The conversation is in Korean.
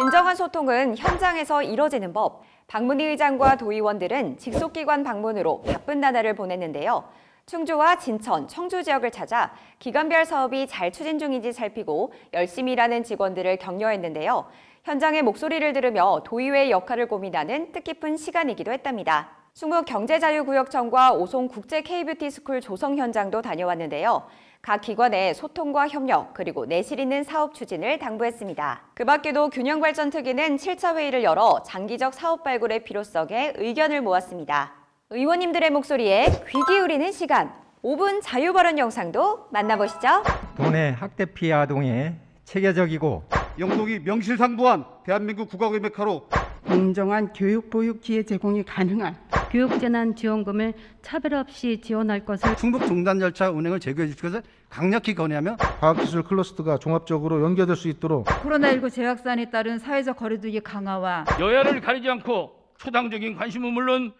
진정한 소통은 현장에서 이뤄지는 법. 방문희 의장과 도의원들은 직속기관 방문으로 바쁜 나날을 보냈는데요. 충주와 진천, 청주 지역을 찾아 기관별 사업이 잘 추진 중인지 살피고 열심히 일하는 직원들을 격려했는데요. 현장의 목소리를 들으며 도의회의 역할을 고민하는 뜻깊은 시간이기도 했답니다. 충북 경제자유구역청과 오송 국제 K뷰티 스쿨 조성 현장도 다녀왔는데요. 각 기관의 소통과 협력 그리고 내실 있는 사업 추진을 당부했습니다. 그 밖에도 균형발전특위는 7차 회의를 열어 장기적 사업 발굴의 필요성에 의견을 모았습니다. 의원님들의 목소리에 귀 기울이는 시간 5분 자유 발언 영상도 만나보시죠. 도내 학대 피해 아동의 체계적이고 영동이 명실상부한 대한민국 국가의 메카로 공정한 교육 보육 기회 제공이 가능한 교육재난 지원금을 차별 없이 지원할 것을 충북 중단 열차 운행을 재개해 주실 것을 강력히 건의하며 과학기술 클러스터가 종합적으로 연계될 수 있도록 코로나19 재확산에 따른 사회적 거리두기 강화와 여야를 가리지 않고 초당적인 관심은 물론